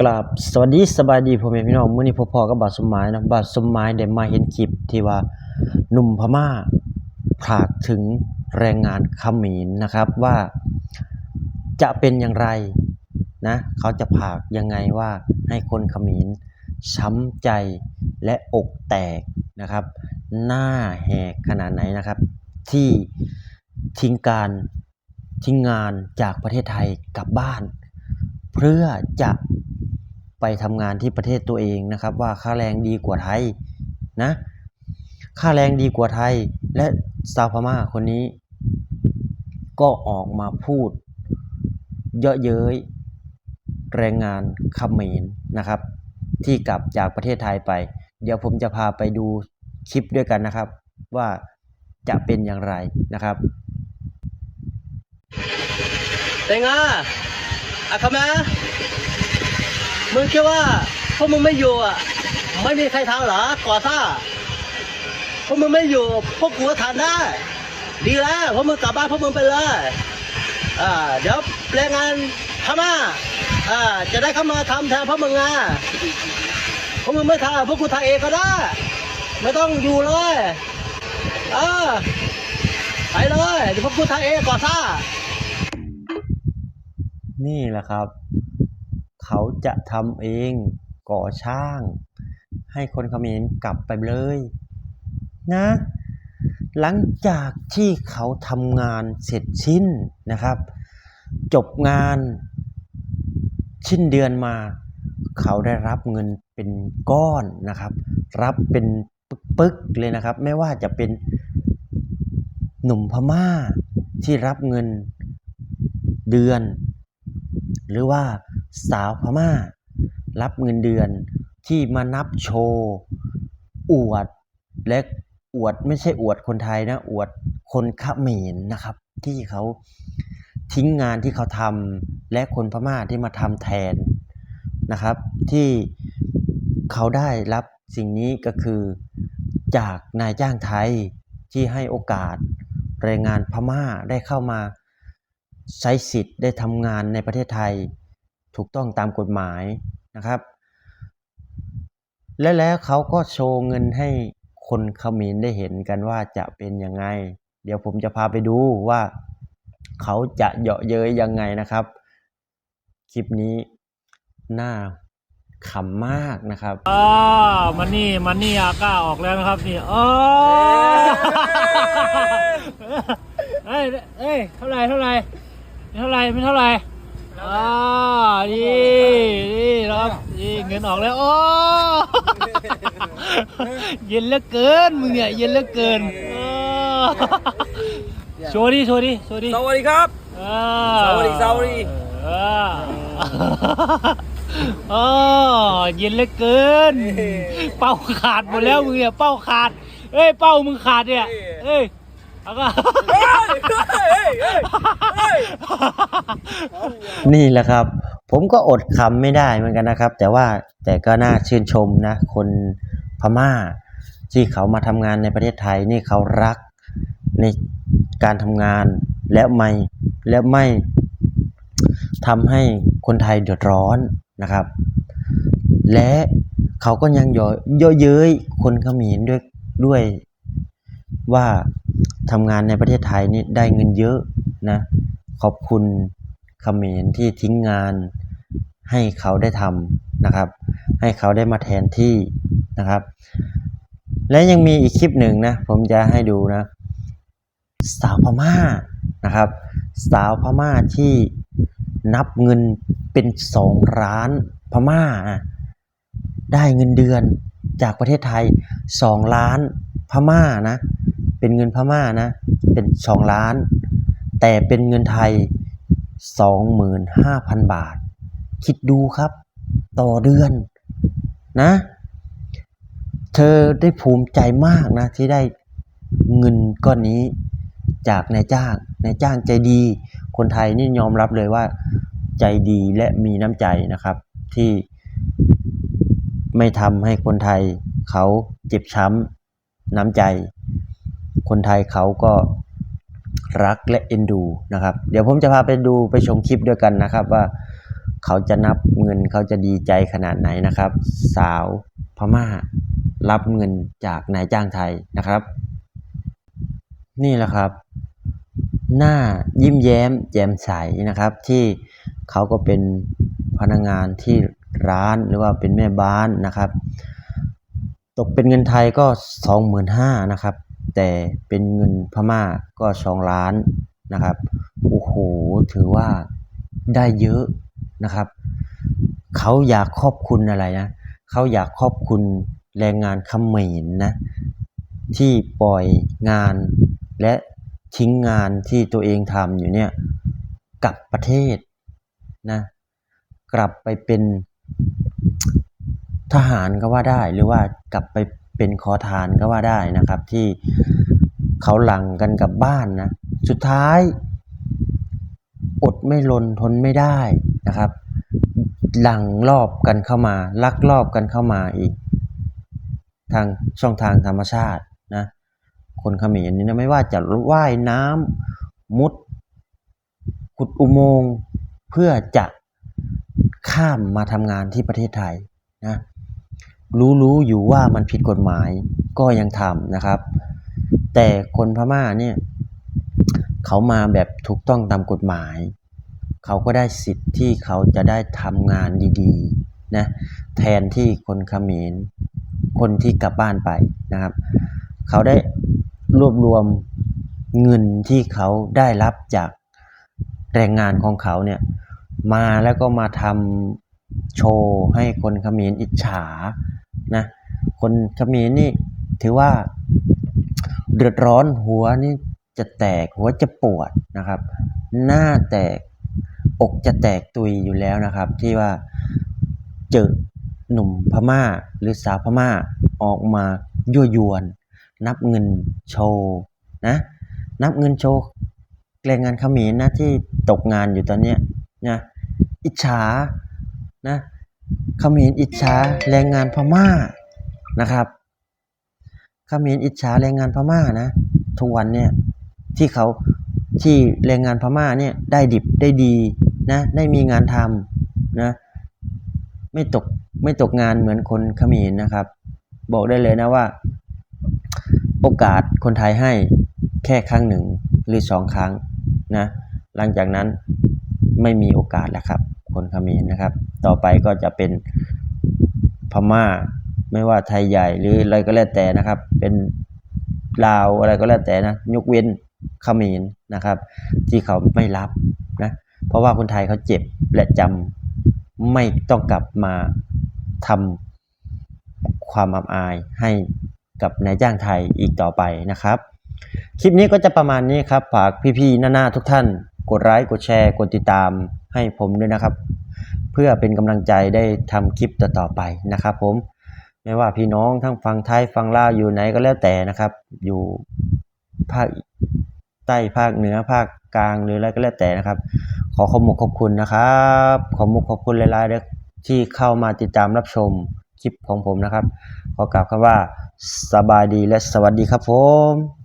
กราบสวัสดีสบายดีพ่อแม่พี่น้องมื้อนี้พ่อพ่อกับบาทสมหมายนะบาทสมหมายได้มาเห็นคลิปที่ว่าหนุ่มพม่าผากถึงแรงงานขมรนนะครับว่าจะเป็นอย่างไรนะเขาจะผากยังไงว่าให้คนขมรช้ำใจและอกแตกนะครับ หน้าแหกขนาดไหนนะครับ ที่ทิ้งการทิ้งงานจากประเทศไทยกลับบ้าน เพื่อจะไปทำงานที่ประเทศตัวเองนะครับ ว่าค่าแรงดีกว่าไทยนะค่าแรงดีกว่าไทยและซาวพม่าคนนี้ ก็ออกมาพูด เยอะเย้ยแรงงานเขมรนะครับ ที่กลับจากประเทศไทยไป เดี๋ยวผมจะพาไปดูคลิปด้วยกันนะครับ ว่าจะเป็นอย่างไรนะครับแต่งา อะคามามึงคิดว่าพวกมึงไม่อยู่อะ ไม่มีใครทำเหรอก่อซ่าพวกมึงไม่อยู่ พวกกูก็ทำได้ ดีแล้วพวกมึงกลับบ้านพวกมึงไปเลยอ่าเดี๋ยวแรงงานพม่าอ่าจะได้เข้ามาทำแทนพวกมึงอะพวกมึงไม่ทำพวกกูทำเองก็ได้ ไม่ต้องอยู่เลยเออไปเลยเดี๋ยวพวกกูทำเองก่อซ่า นี่แหละครับ เขาจะทำเองก่อช่าง ให้คนเขมรกลับไปเลย นะ หลังจากที่เขาทำงานเสร็จสิ้นนะครับ จบงานชิ้นเดือนมา เขาได้รับเงินเป็นก้อนนะครับ รับเป็นปึ๊กๆเลยนะครับ ไม่ว่าจะเป็นหนุ่มพม่าที่รับเงินเดือน หรือว่าสาวพม่า รับเงินเดือนที่มานับโชว์ อวดและอวดไม่ใช่อวดคนไทยนะ อวดคนเขมรนะครับ ที่เขาทิ้งงานที่เขาทำและคนพม่าที่มาทำแทนนะครับ ที่เขาได้รับสิ่งนี้ก็คือจากนายจ้างไทยที่ให้โอกาสแรงงานพม่าได้เข้ามา ใช้สิทธิ์ได้ทำงานในประเทศไทย ถูกต้องตามกฎหมายนะครับ และแล้วเขาก็โชว์เงินให้คนเขมรได้เห็นกันว่าจะเป็นยังไง เดี๋ยวผมจะพาไปดูว่าเขาจะเหยาะเย้ยยังไงนะครับ คลิปนี้น่าขำมากนะครับอ่ามันนี่มันนี่อาก้าออกแล้วนะครับนี่เออเอ้ยเอ้ยเท่าไหรเท่าไหร เท่าไหรไม่เท่าไหรอ่านี่นี่นะครับนี่เงินออกแล้วโอ้เย็นเหลือเกินมึงเนี่ยเย็นเหลือเกินเออโชว์ดิโชว์ดิโชว์ดิสวัสดีครับอ่าสวัสดีสวัสดีอ่าอ๋อเย็นเหลือเกิน เป้าขาดหมดแล้วมึงเนี่ยเป้าขาดเอ้ยเป้ามึงขาดเนี่ยเอ้ยเอา ก็นี่แหละครับ ผมก็อดคำไม่ได้เหมือนกันนะครับ แต่ว่าแต่ก็น่าชื่นชมนะ คนพม่า ที่เขามาทำงานในประเทศไทยนี่เขารักในการทำงานและไม่และไม่ทำให้คนไทยเดือดร้อนนะครับ และเขาก็ยังเยาะเยาะเย้ยคนเขมรด้วยด้วยว่า ทำงานในประเทศไทยนี่ได้เงินเยอะนะ ขอบคุณเขมรที่ทิ้งงานให้เขาได้ทำนะครับ ให้เขาได้มาแทนที่นะครับ และยังมีอีกคลิปหนึ่งนะผมจะให้ดูนะ สาวพม่านะครับ สาวพม่าที่นับเงินเป็นสองล้านพม่าได้เงินเดือนจากประเทศไทยสองล้านพม่านะ เป็นเงินพม่านะ เป็นสองล้าน แต่เป็นเงินไทยสองหมื่นห้าพันบาท คิดดูครับ ต่อเดือนนะ เธอได้ภูมิใจมากนะ ที่ได้เงินก้อนนี้จากนายจ้างนายจ้างใจดี คนไทยนี่ยอมรับเลยว่า ใจดีและมีน้ำใจนะครับ ที่ไม่ทำให้คนไทยเขาเจ็บช้ำน้ำใจ คนไทยเขาก็รักและเอ็นดูนะครับ เดี๋ยวผมจะพาไปดูไปชมคลิปด้วยกันนะครับ ว่าเขาจะนับเงินเขาจะดีใจขนาดไหนนะครับ สาวพม่ารับเงินจากนายจ้างไทยนะครับ นี่แหละครับ หน้ายิ้มแย้มแจ่มใสนะครับ ที่เขาก็เป็นพนักงานที่ร้านหรือว่าเป็นแม่บ้านนะครับ ตกเป็นเงินไทยก็สองหมื่นห้านะครับ แต่เป็นเงินพม่าก็สองล้านนะครับโอ้โหถือว่าได้เยอะนะครับ เขาอยากขอบคุณอะไรนะเขาอยากขอบคุณแรงงานเขมรนะที่ปล่อยงานและทิ้งงานที่ตัวเองทำอยู่เนี่ยกลับประเทศนะกลับไปเป็นทหารก็ว่าได้หรือว่ากลับไป เป็นขอทานก็ว่าได้นะครับ ที่เขาหลังกันกับบ้านนะสุดท้าย อดไม่ลนทนไม่ได้นะครับ หลังรอบกันเข้ามา ลักลอบกันเข้ามาอีก ทางช่องทางธรรมชาตินะคนเขมรนี่นะไม่ว่าจะว่ายน้ำมุดขุดอุโมงค์เพื่อจะข้ามมาทำงานที่ประเทศไทยนะ รู้รู้อยู่ว่ามันผิดกฎหมายก็ยังทำนะครับ แต่คนพม่าเนี่ยเขามาแบบถูกต้องตามกฎหมาย เขาก็ได้สิทธิ์ที่เขาจะได้ทำงานดีๆนะแทนที่คนเขมรคนที่กลับบ้านไปนะครับ เขาได้รวบรวมเงินที่เขาได้รับจากแรงงานของเขาเนี่ยมาแล้วก็มาทำ โชว์ให้คนเขมรอิจฉานะคนเขมรนี่ถือว่าเดือดร้อนหัวนี่จะแตกหัวจะปวดนะครับ หน้าแตกอกจะแตกตุยอยู่แล้วนะครับ ที่ว่าเจอหนุ่มพม่าหรือสาวพม่าออกมายั่วยวน นับเงินโชว์นะนับเงินโชว์แรงงานเขมรนะที่ตกงานอยู่ตอนเนี้ยนะอิจฉา นะเขมรอิจฉาแรงงานพม่านะครับเขมรอิจฉาแรงงานพม่านะทุกวันเนี่ยที่เขาที่แรงงานพม่าเนี่ยได้ดิบได้ดีนะได้มีงานทำนะไม่ตกไม่ตกงานเหมือนคนเขมรนะครับ บอกได้เลยนะว่า โอกาสคนไทยให้แค่ครั้งหนึ่งหรือสองครั้งนะหลังจากนั้นไม่มีโอกาสแล้วครับ คนเขมรนะครับ ต่อไปก็จะเป็นพม่า ไม่ว่าไทยใหญ่หรืออะไรก็แล้วแต่นะครับ เป็นลาวอะไรก็แล้วแต่นะยกเว้นเขมรนะครับ ที่เขาไม่รับนะเพราะว่าคนไทยเขาเจ็บและจำไม่ต้องกลับมาทำความอับอายให้กับนายจ้างไทยอีกต่อไปนะครับ คลิปนี้ก็จะประมาณนี้ครับฝากพี่ๆหน้าๆทุกท่าน กดไลค์กดแชร์ กดติดตาม ให้ผมด้วยนะครับ เพื่อเป็นกำลังใจได้ทำคลิปต่อๆไปนะครับ ผมไม่ว่าพี่น้องทั้งฝั่งไทยฝั่งลาวอยู่ไหนก็แล้วแต่นะครับ อยู่ภาคใต้ภาคเหนือภาคกลางหรืออะไรก็แล้วแต่นะครับ ขอขอบคุณขอบคุณนะครับ ขอบคุณขอบคุณหลายๆด้อที่เข้ามาติดตามรับชมคลิปของผมนะครับ ขอกล่าวคำว่าสบายดีและสวัสดีครับผม